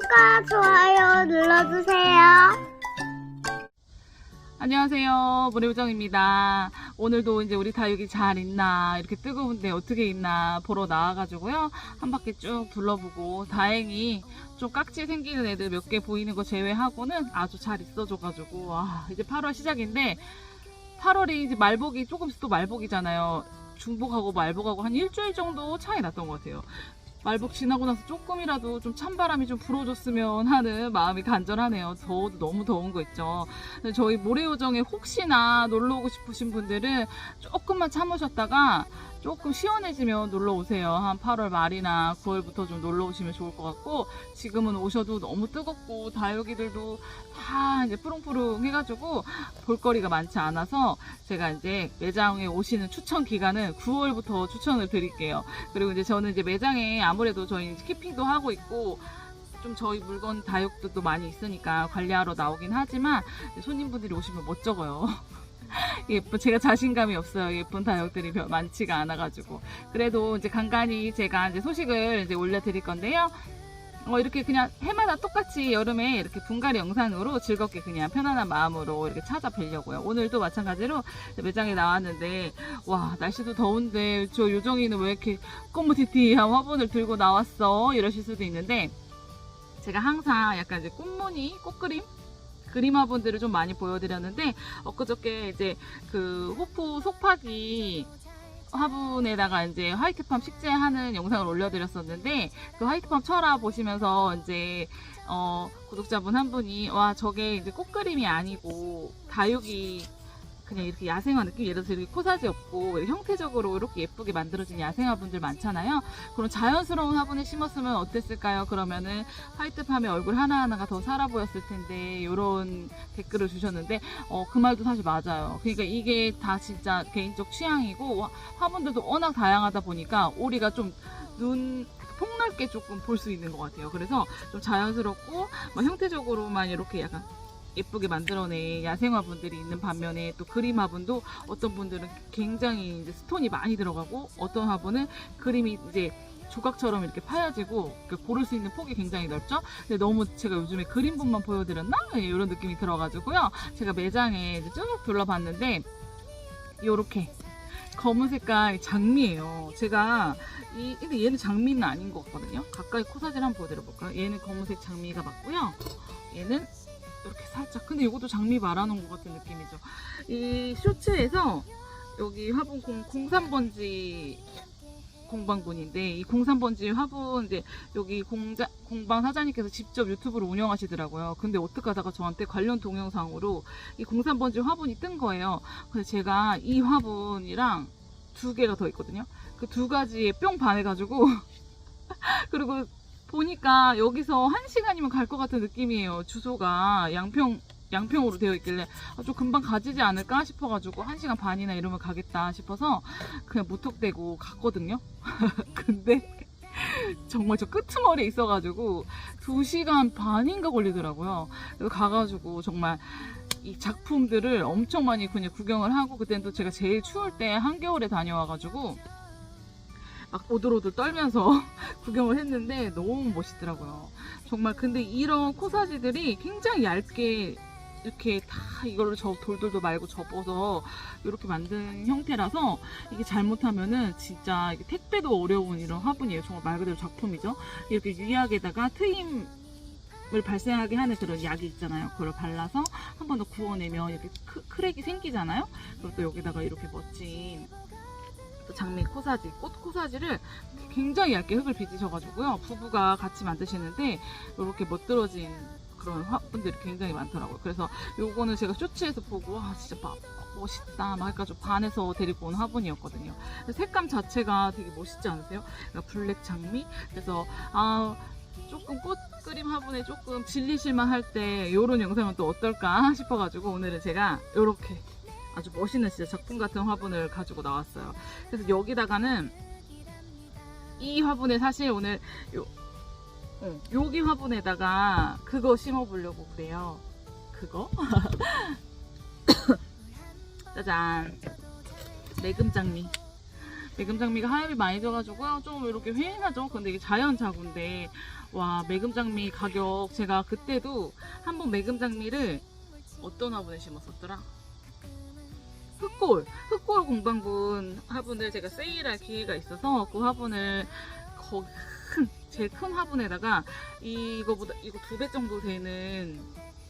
구독과 좋아요 눌러주세요. 안녕하세요. 모래우정입니다. 오늘도 이제 우리 다육이 잘 있나, 이렇게 뜨거운데 어떻게 있나 보러 나와가지고요. 한 바퀴 쭉 둘러보고, 다행히 좀 깍지 생기는 애들 몇 개 보이는 거 제외하고는 아주 잘 있어줘가지고, 와, 이제 8월 시작인데, 8월이 이제 말복이 조금씩 또 말복이잖아요. 중복하고 말복하고 한 일주일 정도 차이 났던 것 같아요. 말복 지나고 나서 조금이라도 좀 찬바람이 좀 불어줬으면 하는 마음이 간절하네요. 더워도 너무 더운 거 있죠. 저희 모래요정에 혹시나 놀러 오고 싶으신 분들은 조금만 참으셨다가 조금 시원해지면 놀러 오세요. 한 8월 말이나 9월부터 좀 놀러 오시면 좋을 것 같고 지금은 오셔도 너무 뜨겁고 다육이들도 다 이제 뿌릉뿌릉 해가지고 볼거리가 많지 않아서 제가 이제 매장에 오시는 추천 기간은 9월부터 추천을 드릴게요. 그리고 이제 저는 이제 매장에 아무래도 저희 키핑도 하고 있고 좀 저희 물건 다육들도 많이 있으니까 관리하러 나오긴 하지만 손님분들이 오시면 멋쩍어요. 예쁜 제가 자신감이 없어요. 예쁜 별 많지가 않아가지고 그래도 이제 간간히 제가 이제 소식을 이제 올려드릴 건데요. 어, 이렇게 그냥 해마다 똑같이 여름에 이렇게 분갈이 영상으로 즐겁게 그냥 편안한 마음으로 이렇게 찾아뵈려고요. 오늘도 마찬가지로 매장에 나왔는데 와 날씨도 더운데 저 요정이는 왜 이렇게 꼬무티티한 화분을 들고 나왔어 이러실 수도 있는데 제가 항상 약간 이제 꽃무늬 꽃그림 그림 화분들을 좀 많이 보여드렸는데 엊그저께 이제 그 호프 속파기 화분에다가 이제 화이트팜 식재하는 영상을 올려드렸었는데 그 화이트팜 철화 보시면서 이제 어 구독자분 한 분이 와 저게 이제 꽃그림이 아니고 다육이 그냥 이렇게 야생화 느낌? 예를 들어서 이렇게 코사지 없고 형태적으로 이렇게 예쁘게 만들어진 야생화 분들 많잖아요. 그럼 자연스러운 화분에 심었으면 어땠을까요? 그러면은 화이트팜의 얼굴 하나하나가 더 살아 보였을 텐데 이런 댓글을 주셨는데 어, 그 말도 사실 맞아요. 그러니까 이게 다 진짜 개인적 취향이고 화분들도 워낙 다양하다 보니까 우리가 좀눈 폭넓게 조금 볼 수 있는 것 같아요. 그래서 좀 자연스럽고 막 형태적으로만 이렇게 약간 예쁘게 만들어낸 야생화분들이 있는 반면에 또 그림 화분도 어떤 분들은 굉장히 이제 스톤이 많이 들어가고 어떤 화분은 그림이 이제 조각처럼 이렇게 파여지고 이렇게 고를 수 있는 폭이 굉장히 넓죠. 근데 너무 제가 요즘에 그림분만 보여드렸나 예, 이런 느낌이 들어가지고요. 제가 매장에 쭉 둘러봤는데 이렇게 검은 색깔 장미예요. 제가 이 근데 얘는 장미는 아닌 것 같거든요. 가까이 코사지를 한번 보여드려 볼까요? 얘는 검은색 장미가 맞고요. 얘는 이렇게 살짝 근데 이것도 장미 말아놓은 것 같은 느낌이죠. 이 쇼츠에서 여기 화분 공, 03번지 공방분인데 이 03번지 화분 이제 여기 공자, 공방 사장님께서 직접 유튜브를 운영하시더라고요. 근데 어떻게 하다가 저한테 관련 동영상으로 이 03번지 화분이 뜬 거예요. 그래서 제가 이 화분이랑 두 개가 더 있거든요. 그 두 가지에 뿅 반해가지고 그리고 보니까 여기서 한 시간이면 갈 것 같은 느낌이에요. 주소가 양평 양평으로 되어 있길래 아, 좀 금방 가지지 않을까 싶어가지고 한 시간 반이나 이러면 가겠다 싶어서 그냥 무턱대고 갔거든요. 근데 정말 저 끄트머리에 있어가지고 2시간 반인가 걸리더라고요. 그래서 가가지고 정말 이 작품들을 엄청 많이 그냥 구경을 하고 그때는 또 제가 제일 추울 때 한겨울에 다녀와가지고 막 오들오들 떨면서 구경을 했는데 너무 멋있더라고요. 정말 근데 이런 코사지들이 굉장히 얇게 이렇게 다 이걸로 저 돌돌도 말고 접어서 이렇게 만든 형태라서 이게 잘못하면은 진짜 이게 택배도 어려운 이런 화분이에요. 정말 말 그대로 작품이죠. 이렇게 유약에다가 트임 을 발생하게 하는 그런 약이 있잖아요. 그걸 발라서 한 번 더 구워내면 이렇게 크, 크랙이 생기잖아요. 그리고 또 여기다가 이렇게 멋진 또 장미 코사지, 꽃 코사지를 굉장히 얇게 흙을 빚으셔가지고요. 부부가 같이 만드시는데 이렇게 멋들어진 그런 화분들이 굉장히 많더라고요. 그래서 요거는 제가 쇼츠에서 보고 와 진짜 막 멋있다 막 해가지고 반해서 데리고 온 화분이었거든요. 색감 자체가 되게 멋있지 않으세요? 그러니까 블랙 장미. 그래서 아 조금 꽃 그림 화분에 조금 질리실만 할 때 이런 영상은 또 어떨까 싶어가지고 오늘은 제가 이렇게 아주 멋있는 진짜 작품 같은 화분을 가지고 나왔어요. 그래서 여기다가는 이 화분에 사실 오늘 요 어, 여기 화분에다가 그거 심어보려고 그래요. 그거? 매금장미. 매금장미가 하엽이 많이 져가지고요. 좀 이렇게 휑하죠. 근데 이게 자연 자구인데 와 매금장미 가격 제가 그때도 한번 매금장미를 어떤 화분에 심었었더라? 흑골 흑골 공방분 화분을 제가 세일할 기회가 있어서 그 화분을 거기 큰 제일 큰 화분에다가 이거보다 이거 두 배 정도 되는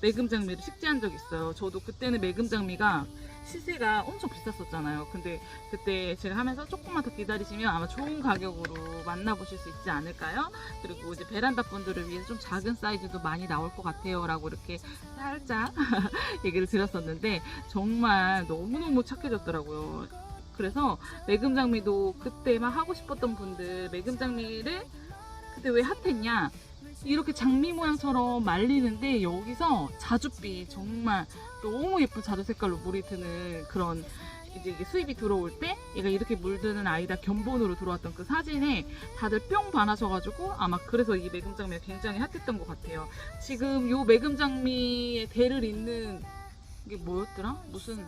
매금 장미를 식재한 적이 있어요. 저도 그때는 매금 장미가 시세가 엄청 비쌌었잖아요. 근데 그때 제가 하면서 조금만 더 기다리시면 아마 좋은 가격으로 만나보실 수 있지 않을까요? 그리고 이제 베란다 분들을 위해서 좀 작은 사이즈도 많이 나올 것 같아요. 라고 이렇게 살짝 얘기를 드렸었는데 정말 너무너무 착해졌더라고요. 그래서 매금 장미도 그때 막 하고 싶었던 분들 매금 장미를 그때 왜 핫했냐? 이렇게 장미 모양처럼 말리는데 여기서 자줏빛 정말 너무 예쁜 자두 색깔로 물이 드는 그런 이제 이게 수입이 들어올 때 얘가 이렇게 물드는 아이다 견본으로 들어왔던 그 사진에 다들 뿅 반하셔가지고 아마 그래서 이 매금장미가 굉장히 핫했던 것 같아요. 지금 요 매금장미의 대를 잇는 이게 뭐였더라? 무슨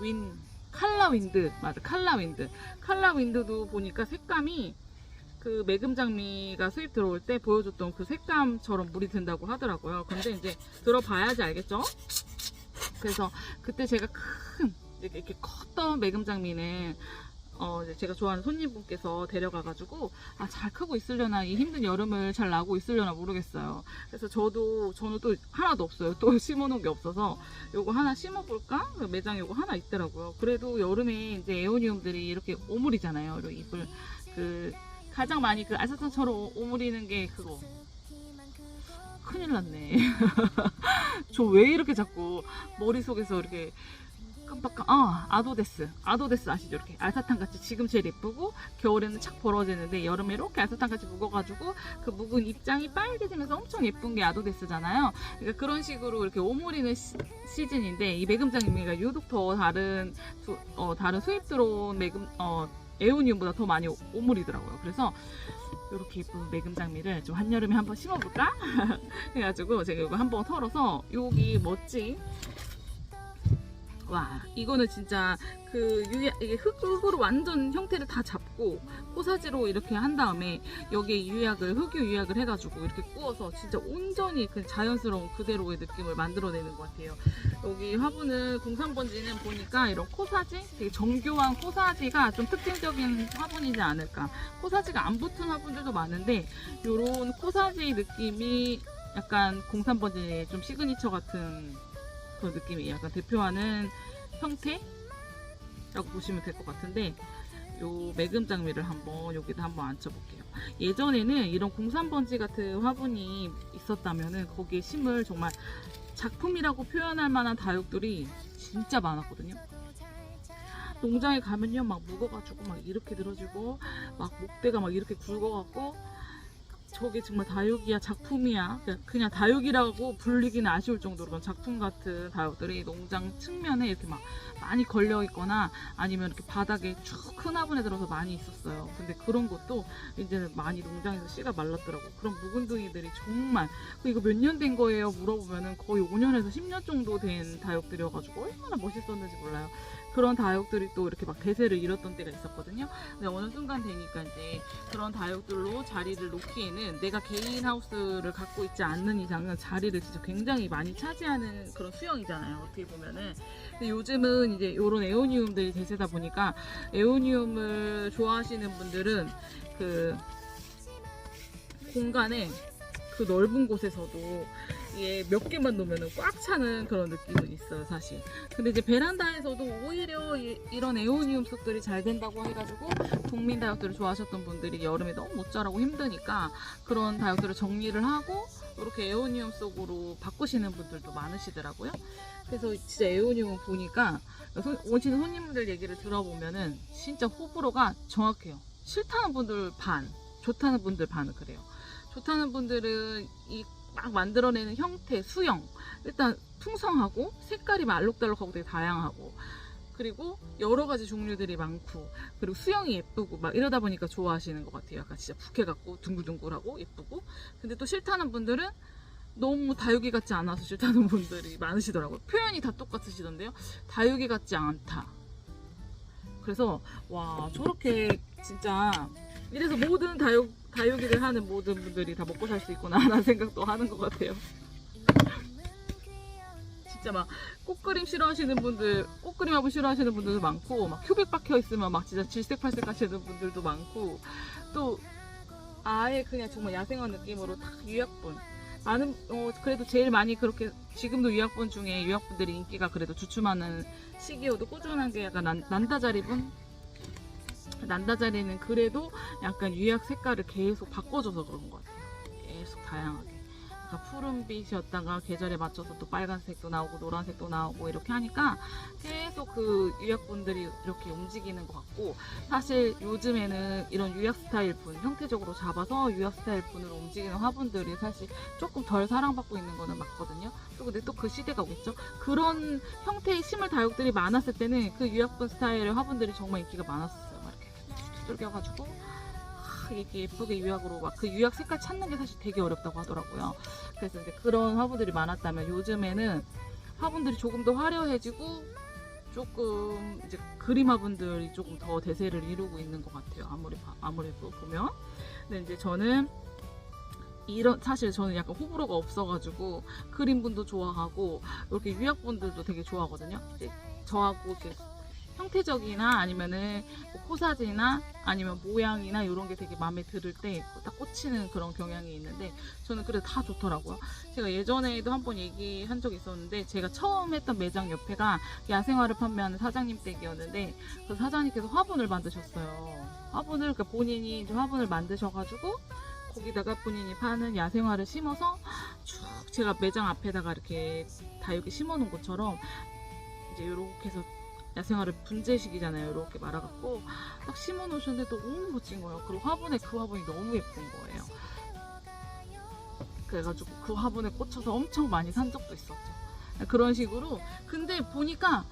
윈 칼라 윈드 맞아 칼라 윈드 칼라 윈드도 보니까 색감이 그 매금장미가 수입 들어올 때 보여줬던 그 색감처럼 물이 든다고 하더라고요. 근데 이제 들어봐야지 알겠죠? 그래서 그때 제가 큰 이렇게, 이렇게 컸던 매금장미는 어 제가 좋아하는 손님분께서 데려가가지고 아 잘 크고 있으려나 이 힘든 여름을 잘 나고 있으려나 모르겠어요. 그래서 저도 저는 또 하나도 없어요. 또 심어놓은 게 없어서 요거 하나 심어볼까? 그 매장에 요거 하나 있더라고요. 그래도 여름에 이제 에오니움들이 이렇게 오물이잖아요. 이렇게 잎을 그 가장 많이 그 알사탕처럼 오므리는 게 그거. 큰일 났네. 저 왜 이렇게 자꾸 머릿속에서 이렇게 깜빡깜, 아, 아도데스. 아도데스 아시죠? 이렇게 알사탕 같이 지금 제일 예쁘고, 겨울에는 착 벌어지는데, 여름에 이렇게 알사탕 같이 묵어가지고, 그 묵은 입장이 빨개지면서 엄청 예쁜 게 아도데스잖아요. 그러니까 그런 식으로 이렇게 오므리는 시, 시즌인데, 이 매금장미가 유독 더 다른, 수, 어, 다른 수입 들어온 매금, 어, 에오니움보다 더 많이 오- 오므리더라고요. 그래서 이렇게 예쁜 매금 장미를 좀 한여름에 한번 심어볼까? 해가지고 제가 이거 한번 털어서 여기 멋진 와 이거는 진짜 그 유야 이게 흙, 흙으로 완전 형태를 다 잡 고 포사지로 이렇게 한 다음에 여기에 유약을 흑유 유약을 해가지고 이렇게 구워서 진짜 온전히 그 자연스러운 그대로의 느낌을 만들어내는 것 같아요. 여기 화분은 공산번지는 보니까 이런 코사지 되게 정교한 코사지가 좀 특징적인 화분이지 않을까. 코사지가 안 붙은 화분들도 많은데 이런 코사지 느낌이 약간 공산번지의 좀 시그니처 같은 그런 느낌이 약간 대표하는 형태 라고 보시면 될 것 같은데 요 매금 장미를 한번 여기다 한번 앉혀볼게요. 예전에는 이런 공산번지 같은 화분이 있었다면은 거기에 심을 정말 작품이라고 표현할 만한 다육들이 진짜 많았거든요. 농장에 가면요 막 묵어가지고 막 이렇게 늘어지고 막 목대가 막 이렇게 굵어갖고 저게 정말 다육이야 작품이야. 그냥- 그냥 다육이라고 불리기는 아쉬울 정도로 그런 작품 같은 다육들이 농장 측면에 이렇게 막 많이 걸려 있거나 아니면 이렇게 바닥에 쭉 큰 화분에 들어서 많이 있었어요. 근데 그런 것도 이제는 많이 농장에서 씨가 말랐더라고. 그런 묵은둥이들이 정말 그 이거 몇 년 된 거예요? 물어보면은 거의 5년에서 10년 정도 된 다육들이어가지고 얼마나 멋있었는지 몰라요 그런 다육들이 또 이렇게 막 대세를 잃었던 때가 있었거든요 근데 어느 순간 되니까 이제 그런 다육들로 자리를 놓기에는 내가 개인 하우스를 갖고 있지 않는 이상은 자리를 진짜 굉장히 많이 차지하는 그런 수영이잖아요. 어떻게 보면은. 근데 요즘은 이제 이런 에오니움들이 대세다 보니까 에오니움을 좋아하시는 분들은 그 공간에 그 넓은 곳에서도 이게 몇 개만 놓으면 꽉 차는 그런 느낌은 있어요, 사실. 근데 이제 베란다에서도 오히려 이, 런 에오니움 숲들이 잘 된다고 해가지고 국민 다육들을 좋아하셨던 분들이 여름에 너무 못 자라고 힘드니까 그런 다육들을 정리를 하고 이렇게 에오니움 속으로 바꾸시는 분들도 많으시더라고요. 그래서 진짜 에오니움 보니까 손- 오시는 손님들 얘기를 들어보면은 진짜 호불호가 정확해요. 싫다는 분들 반, 좋다는 분들 반은 그래요. 좋다는 분들은 이 막 만들어내는 형태, 수영 일단 풍성하고 색깔이 알록달록하고 되게 다양하고 그리고 여러 가지 종류들이 많고 그리고 수영이 예쁘고 막 이러다 보니까 좋아하시는 것 같아요. 약간 진짜 부케 같고 둥글둥글하고 예쁘고 근데 또 싫다는 분들은 너무 다육이 같지 않아서 싫다는 분들이 많으시더라고요. 표현이 다 똑같으시던데요. 다육이 같지 않다. 그래서 와 저렇게 진짜 이래서 모든 다육 다육이를 하는 모든 분들이 다 먹고 살 수 있구나 하는 생각도 하는 것 같아요. 진짜 막 꽃그림 싫어하시는 분들, 꽃그림하고 싫어하시는 분들도 많고, 막 큐빅 박혀 있으면 막 진짜 질색팔색 하시는 분들도 많고, 또 아예 그냥 정말 야생화 느낌으로 딱 유약분. 많은 어, 그래도 제일 많이 그렇게 지금도 유약분 중에 유약분들이 인기가 그래도 주춤하는 시기여도 꾸준한 게 약간 난, 난다자리분 난다자리는 그래도 약간 유약 색깔을 계속 바꿔줘서 그런 것 같아요. 계속 다양하게. 약간 푸른빛이었다가 계절에 맞춰서 또 빨간색도 나오고 노란색도 나오고 이렇게 하니까 계속 그 유약분들이 이렇게 움직이는 것 같고 사실 요즘에는 이런 유약 스타일 분 형태적으로 잡아서 유약 스타일 분으로 움직이는 화분들이 사실 조금 덜 사랑받고 있는 거는 맞거든요. 또 근데 또 그 시대가 오겠죠. 그런 형태의 식물 다육들이 많았을 때는 그 유약분 스타일의 화분들이 정말 인기가 많았어요. 막 이렇게 뚫겨가지고 아, 이게 예쁘게 유약으로 막 그 유약 색깔 찾는 게 사실 되게 어렵다고 하더라고요. 그래서 이제 그런 화분들이 많았다면 요즘에는 화분들이 조금 더 화려해지고 조금 이제 그림 화분들이 조금 더 대세를 이루고 있는 것 같아요. 아무리 봐- 아무래도 보면. 근데 이제 저는 이런 사실 저는 약간 호불호가 없어가지고 그림분도 좋아하고 이렇게 유약분들도 되게 좋아하거든요. 저하고 이렇게 형태적이나 아니면은 뭐 포사지나 아니면 모양이나 이런 게 되게 마음에 들을 때 딱 꽂히는 그런 경향이 있는데 저는 그래도 다 좋더라고요. 제가 예전에도 한 번 얘기한 적이 있었는데 제가 처음 했던 매장 옆에가 야생화를 판매하는 사장님 댁이었는데 그 사장님께서 화분을 만드셨어요. 화분을 그러니까 본인이 화분을 만드셔가지고 거기다가 본인이 파는 야생화를 심어서 쭉 제가 매장 앞에다가 이렇게 다 이렇게 심어놓은 것처럼 이제 이렇게 해서 야생화를 분재식이잖아요. 이렇게 말아갖고 딱 심어놓으셨는데 너무 멋진 거예요. 그리고 화분에 그 화분이 너무 예쁜 거예요. 그래가지고 그 화분에 꽂혀서 엄청 많이 산 적도 있었죠. 그런 식으로. 근데 보니까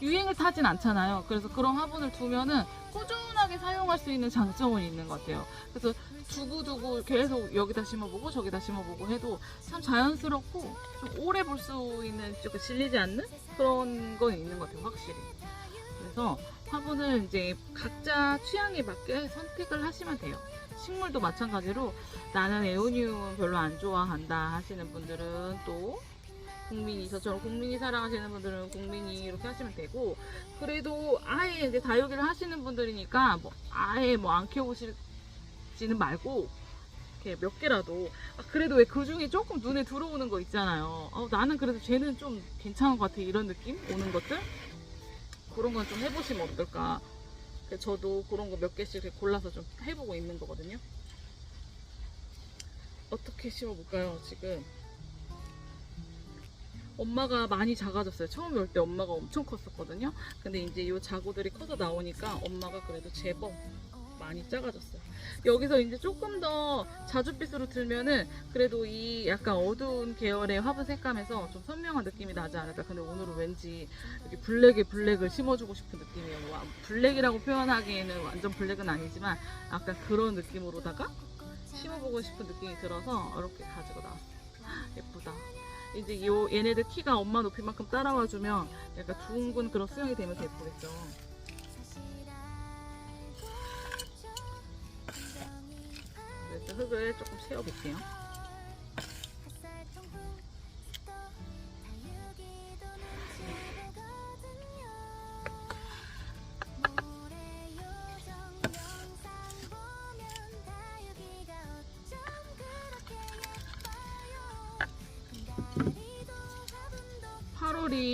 유행을 타진 않잖아요. 그래서 그런 화분을 두면은 꾸준하게 사용할 수 있는 장점은 있는 것 같아요. 그래서 두고두고 계속 여기다 심어보고 저기다 심어보고 해도 참 자연스럽고 좀 오래 볼 수 있는 조금 질리지 않는 그런 건 있는 것 같아요. 확실히. 그래서 화분을 이제 각자 취향에 맞게 선택을 하시면 돼요. 식물도 마찬가지로 나는 에오니움은 별로 안 좋아한다 하시는 분들은 또 국민이 저처럼 국민이 사랑하시는 분들은 국민이 이렇게 하시면 되고 그래도 아예 이제 다육이를 하시는 분들이니까 뭐 아예 뭐 안 키워보시지는 말고 이렇게 몇 개라도 아, 그래도 왜 그 중에 조금 눈에 들어오는 거 있잖아요. 어, 나는 그래도 쟤는 좀 괜찮은 것 같아 이런 느낌 오는 것들 그런 건 좀 해보시면 어떨까. 저도 그런 거 몇 개씩 골라서 좀 해보고 있는 거거든요. 어떻게 심어볼까요 지금? 엄마가 많이 작아졌어요. 처음에 올때 엄마가 엄청 컸었거든요. 근데 이제 이 자구들이 커서 나오니까 엄마가 그래도 제법 많이 작아졌어요. 여기서 이제 조금 더 자줏빛으로 들면은 그래도 이 약간 어두운 계열의 화분 색감에서 좀 선명한 느낌이 나지 않을까. 근데 오늘은 왠지 이렇게 블랙에 블랙을 심어주고 싶은 느낌이에요. 뭐 블랙이라고 표현하기에는 완전 블랙은 아니지만 약간 그런 느낌으로다가 심어보고 싶은 느낌이 들어서 이렇게 가지고 나왔어요. 예쁘다. 이제 요 얘네들 키가 엄마 높이만큼 따라와주면 약간 둥근 그런 수영이 되면서 예쁘겠죠. 흙을 조금 채워볼게요.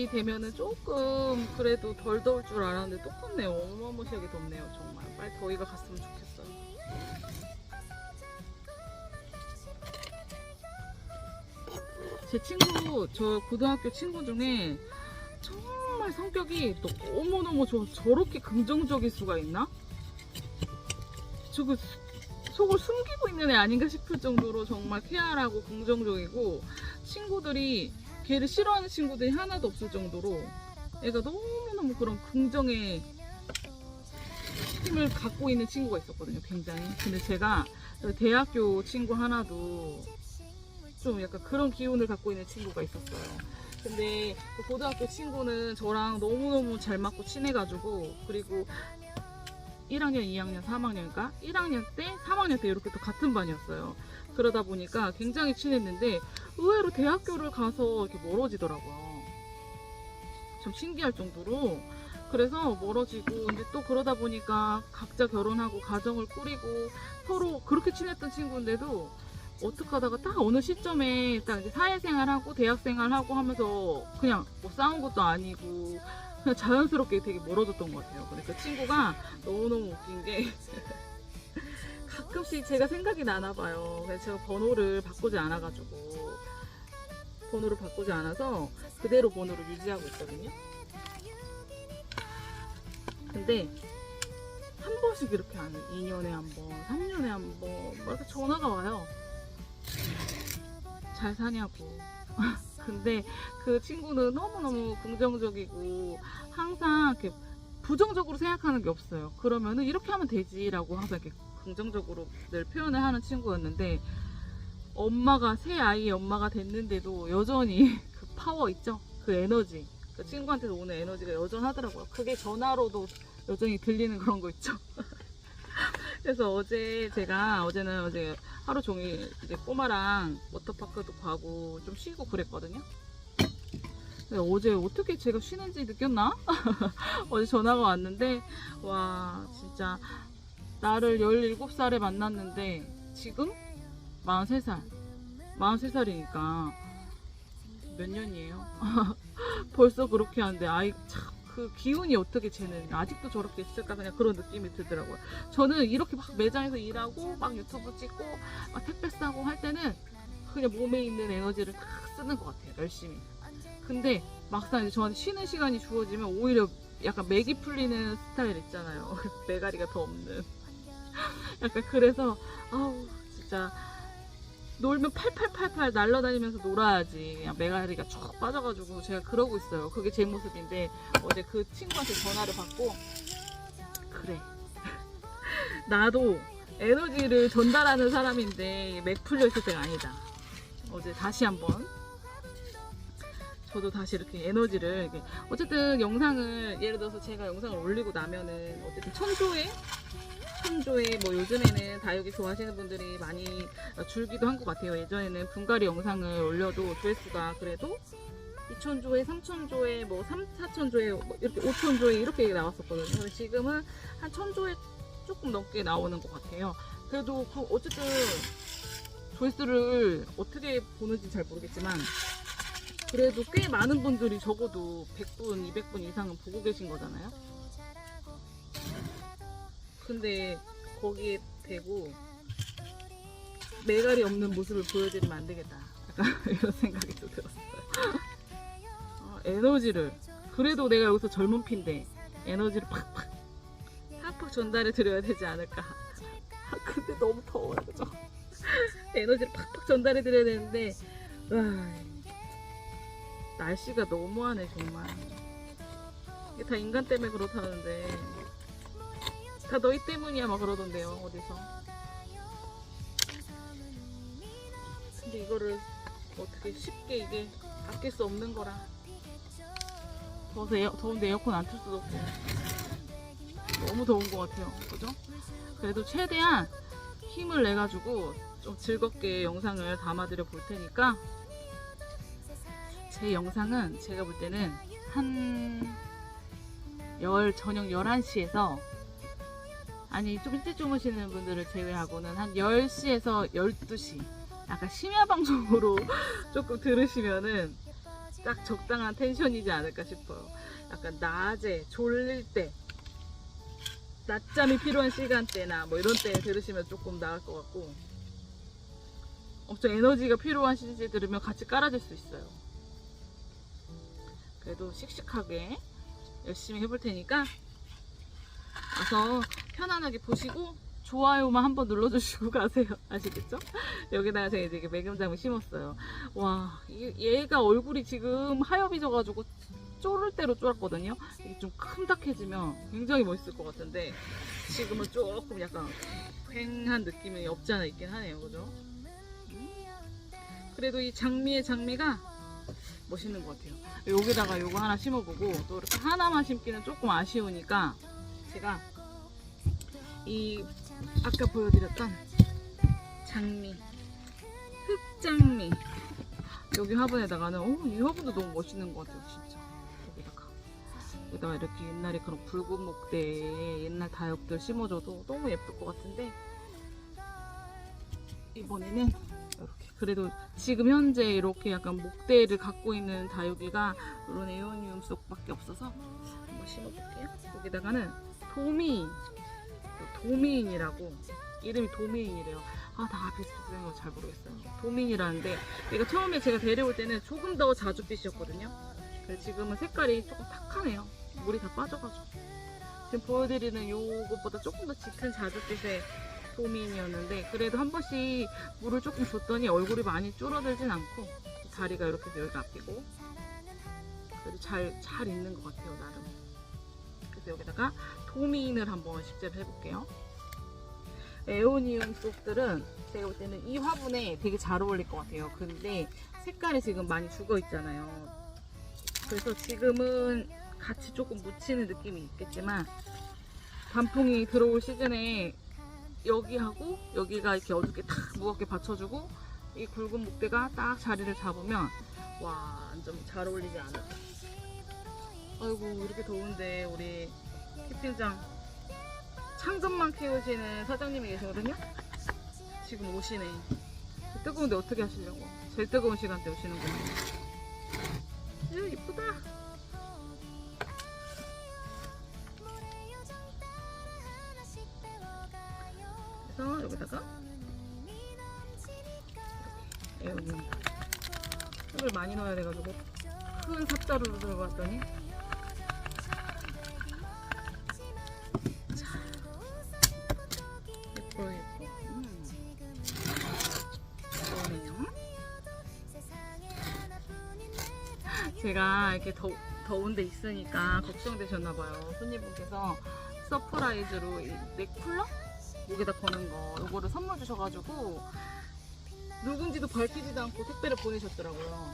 되면은 조금 그래도 덜 더울 줄 알았는데 똑같네요. 어마무시하게 덥네요. 정말 빨리 더위가 갔으면 좋겠어요. 제 친구, 저 고등학교 친구 중에 정말 성격이 너무너무 좋아. 저렇게 긍정적일 수가 있나? 저거 속을 숨기고 있는 애 아닌가 싶을 정도로 정말 쾌활하고 긍정적이고 친구들이 걔를 싫어하는 친구들이 하나도 없을 정도로 애가 너무너무 그런 긍정의 힘을 갖고 있는 친구가 있었거든요, 굉장히. 근데 제가 대학교 친구 하나도 좀 약간 그런 기운을 갖고 있는 친구가 있었어요. 근데 그 고등학교 친구는 저랑 너무너무 잘 맞고 친해가지고 그리고 1학년, 2학년, 3학년인가 1학년 때, 3학년 때 이렇게 또 같은 반이었어요. 그러다 보니까 굉장히 친했는데 의외로 대학교를 가서 이렇게 멀어지더라고요. 좀 신기할 정도로 그래서 멀어지고 이제 또 그러다 보니까 각자 결혼하고 가정을 꾸리고 서로 그렇게 친했던 친구인데도 어떻게 하다가 딱 어느 시점에 딱 이제 사회생활하고 대학생활하고 하면서 그냥 뭐 싸운 것도 아니고 그냥 자연스럽게 되게 멀어졌던 것 같아요. 근데 그 친구가 너무너무 웃긴 게 가끔씩 제가 생각이 나나 봐요. 제가 번호를 바꾸지 않아가지고 번호를 바꾸지 않아서 그대로 번호를 유지하고 있거든요. 근데 한 번씩 이렇게 안 2년에 한 번, 3년에 한 번, 막 이렇게 전화가 와요. 잘 사냐고. 근데 그 친구는 너무너무 긍정적이고 항상 이렇게 부정적으로 생각하는 게 없어요. 그러면은 이렇게 하면 되지라고 항상 이렇게 긍정적으로 늘 표현을 하는 친구였는데 엄마가 새 아이의 엄마가 됐는데도 여전히 그 파워 있죠? 그 에너지. 그 친구한테서 오는 에너지가 여전하더라고요. 그게 전화로도 여전히 들리는 그런 거 있죠. 그래서 어제 제가 어제는 어제 하루 종일 이제 꼬마랑 워터파크도 가고 좀 쉬고 그랬거든요. 근데 어제 어떻게 제가 쉬는지 느꼈나? 어제 전화가 왔는데 와 진짜 나를 17살에 만났는데 지금 43살 43살이니까 몇 년이에요? 벌써 그렇게 하는데 아이 참 그 기운이 어떻게 쟤는 아직도 저렇게 있을까 그냥 그런 느낌이 들더라고요. 저는 이렇게 막 매장에서 일하고 막 유튜브 찍고 막 택배 싸고 할 때는 그냥 몸에 있는 에너지를 다 쓰는 것 같아요. 열심히. 근데 막상 이제 저한테 쉬는 시간이 주어지면 오히려 약간 맥이 풀리는 스타일 있잖아요. 메가리가 더 없는. 약간 그래서 아우 진짜. 놀면 팔팔팔팔 날라다니면서 놀아야지. 그냥 메가리가 쭉 빠져가지고 제가 그러고 있어요. 그게 제 모습인데 어제 그 친구한테 전화를 받고 그래. 나도 에너지를 전달하는 사람인데 맥 풀려 있을 때가 아니다. 어제 다시 한번. 저도 다시 이렇게 에너지를 이렇게 어쨌든 영상을 예를 들어서 제가 영상을 올리고 나면은 어쨌든 천조에 3조에 뭐 요즘에는 다육이 좋아하시는 분들이 많이 줄기도 한 것 같아요. 예전에는 분갈이 영상을 올려도 조회수가 그래도 2천조에 3천조에 뭐 3, 4천조에 뭐 이렇게 5천조에 이렇게 나왔었거든요. 지금은 한 천조에 조금 넘게 나오는 것 같아요. 그래도 그 어쨌든 조회수를 어떻게 보는지 잘 모르겠지만 그래도 꽤 많은 분들이 적어도 100분, 200분 이상은 보고 계신 거잖아요. 근데 거기에 대고 매갈이 없는 모습을 보여드리면 안 되겠다. 약간 이런 생각이 또 들었어요. 어, 에너지를 그래도 내가 여기서 젊은 피인데 에너지를 팍팍 팍팍 전달해 드려야 되지 않을까. 아, 근데 너무 더워요, 그죠? 에너지를 팍팍 전달해 드려야 되는데 와, 날씨가 너무하네 정말. 이게 다 인간 때문에 그렇다는데 다 너희 때문이야 막 그러던데요 어디서. 근데 이거를 어떻게 쉽게 이게 아낄 수 없는 거라. 더워서 에어, 더운데 에어컨 안 틀 수도 없고. 너무 더운 것 같아요. 그죠? 그래도 최대한 힘을 내가지고 좀 즐겁게 영상을 담아드려 볼 테니까 제 영상은 제가 볼 때는 한 열, 저녁 11시에서 아니 좀 일찍 주무시는 분들을 제외하고는 한 10시에서 12시 약간 심야 방송으로 조금 들으시면은 딱 적당한 텐션이지 않을까 싶어요. 약간 낮에 졸릴 때 낮잠이 필요한 시간대나 뭐 이런 때 들으시면 조금 나을 것 같고 엄청 에너지가 필요한 시즌에 들으면 같이 깔아줄 수 있어요. 그래도 씩씩하게 열심히 해볼 테니까 와서 편안하게 보시고 좋아요만 한번 눌러주시고 가세요. 아시겠죠? 여기다가 제가 이제 매금장을 심었어요. 와, 이- 얘가 얼굴이 지금 하얘져가지고 쫄을 대로 쫄았거든요. 이게 좀 큼닥해지면 굉장히 멋있을 것 같은데 지금은 조금 약간 휑한 느낌이 없지 않아 있긴 하네요. 그죠? 음? 그래도 이 장미의 장미가 멋있는 것 같아요. 여기다가 요거 하나 심어보고 또 이렇게 하나만 심기는 조금 아쉬우니까 제가 이 아까 보여드렸던 장미, 흑장미. 여기 화분에다가는 어, 이 화분도 너무 멋있는 것 같아요 진짜. 여기다가. 여기다가 이렇게 옛날에 그런 붉은 목대 옛날 다육들 심어줘도 너무 예쁠 것 같은데 이번에는 이렇게 그래도 지금 현재 이렇게 약간 목대를 갖고 있는 다육이가 이런 에오니움 속밖에 없어서 한번 심어볼게요. 여기다가는 도미인 도미인이라고 이름이 도미인이래요 아, 다 비슷비슷한 거잘 모르겠어요. 도민이라는데, 얘가 처음에 제가 데려올 때는 조금 더 자줏빛이었거든요. 근데 지금은 색깔이 조금 탁하네요. 물이 다 빠져가지고. 지금 보여드리는 요것보다 조금 더 짙은 자줏빛의 도민이었는데, 그래도 한 번씩 물을 조금 줬더니 얼굴이 많이 줄어들진 않고, 다리가 이렇게 여기가 앞이고, 그래도 잘, 잘 있는 것 같아요, 나름. 그래서 여기다가 도민을 한번 식재를 해볼게요. 에오니움 속들은 제가 볼 때는 이 화분에 되게 잘 어울릴 것 같아요. 근데 색깔이 지금 많이 죽어 있잖아요. 그래서 지금은 같이 조금 묻히는 느낌이 있겠지만 단풍이 들어올 시즌에 여기하고 여기가 이렇게 어둡게 탁 무겁게 받쳐주고 이 굵은 목대가 딱 자리를 잡으면 와 완전 잘 어울리지 않아. 아이고 이렇게 더운데 우리 키필장 창전만 키우시는 사장님이 계시거든요. 지금 오시네. 뜨거운데 어떻게 하시려고? 제일 뜨거운 시간대 오시는구나. 이야 이쁘다. 그래서 여기다가 에어컨 흙을 많이 넣어야 돼가지고 큰 삽자루로 들고 왔더니 제가 이렇게 더, 더운 데 있으니까 걱정되셨나봐요. 손님분께서 서프라이즈로 이 넥쿨러? 목에다 거는 거, 요거를 선물 주셔가지고 누군지도 밝히지도 않고 택배를 보내셨더라고요.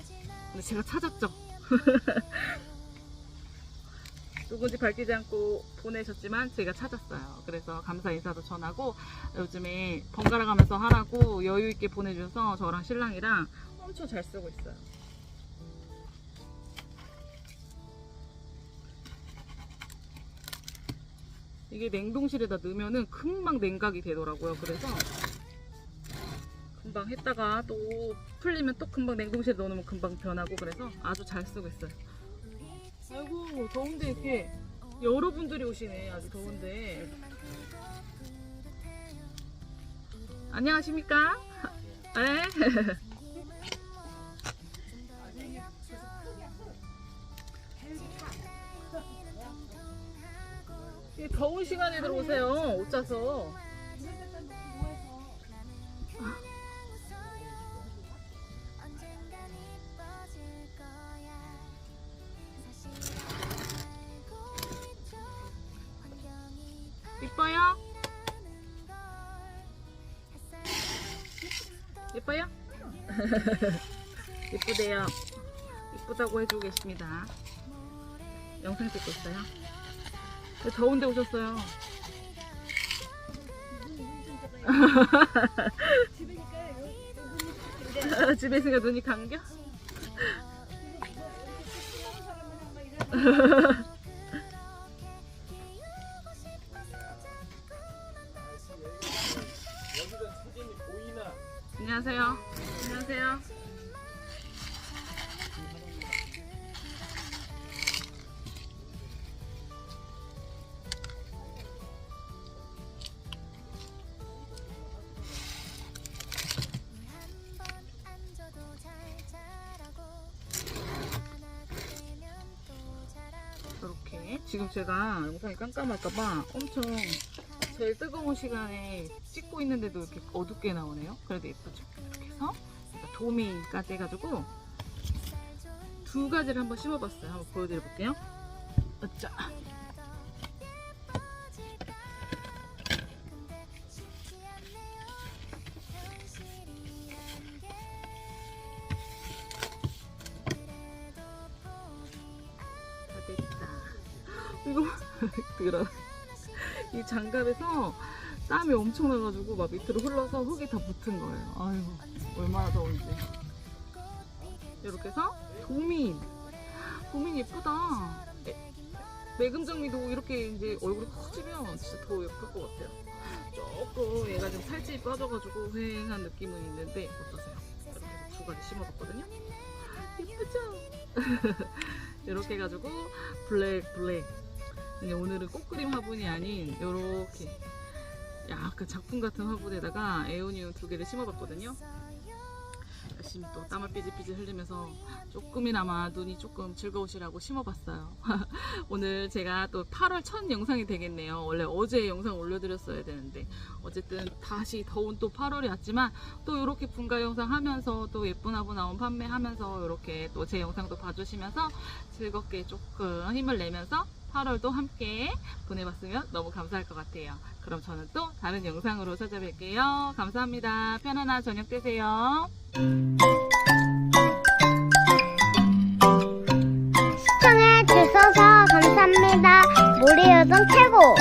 근데 제가 찾았죠. 누군지 밝히지 않고 보내셨지만 제가 찾았어요. 그래서 감사 인사도 전하고 요즘에 번갈아 가면서 하라고 여유 있게 보내줘서 저랑 신랑이랑 엄청 잘 쓰고 있어요. 이게 냉동실에다 넣으면은 금방 냉각이 되더라고요. 그래서 금방 했다가 또 풀리면 또 금방 냉동실에 넣어놓으면 금방 변하고 그래서 아주 잘 쓰고 있어요. 아이고 더운데 이렇게 여러분들이 오시네 아주 더운데 안녕하십니까? 네. 이 더운 시간에 들어오세요 옷 짜서 이뻐요? 예뻐요? 예쁘대요. 이쁘다고 해주고 계십니다. 영상 찍고 있어요. 왜 더운데 오셨어요. 집에 있으니까 눈이 감겨? 제가 영상이 깜깜할까봐 엄청 제일 뜨거운 시간에 찍고 있는데도 이렇게 어둡게 나오네요. 그래도 예쁘죠? 이렇게 해서 도미까지 해가지고 두 가지를 한번 심어봤어요. 한번 보여드려 볼게요. 어짜. 이거 들어. 이 장갑에서 땀이 엄청 나가지고 막 밑으로 흘러서 흙이 다 붙은 거예요. 아이고 얼마나 더운지. 이렇게 해서 도민. 도민 예쁘다. 애- 매금장미도 이렇게 이제 얼굴이 커지면 진짜 더 예쁠 것 같아요. 조금 얘가 좀 살집이 빠져가지고 휑한 느낌은 있는데 어떠세요? 이렇게 두 가지 심어봤거든요. 예쁘죠? 이렇게 해가지고 블랙 블랙. 근데 오늘은 꽃그림 화분이 아닌 이렇게 약간 작품 같은 화분에다가 에오니움 두 개를 심어봤거든요. 열심히 또 땀을 삐질삐질 흘리면서 조금이나마 눈이 조금 즐거우시라고 심어봤어요. 오늘 제가 또 8월 첫 영상이 되겠네요. 원래 어제 영상 올려드렸어야 되는데 어쨌든 다시 더운 또 8월이 왔지만 또 이렇게 분가 영상 하면서 또 예쁜 화분 나온 판매하면서 이렇게 또 제 영상도 봐주시면서 즐겁게 조금 힘을 내면서 8월도 함께 보내봤으면 너무 감사할 것 같아요. 그럼 저는 또 다른 영상으로 찾아뵐게요. 감사합니다. 편안한 저녁 되세요. 시청해 주셔서 감사합니다. 모리요정 최고!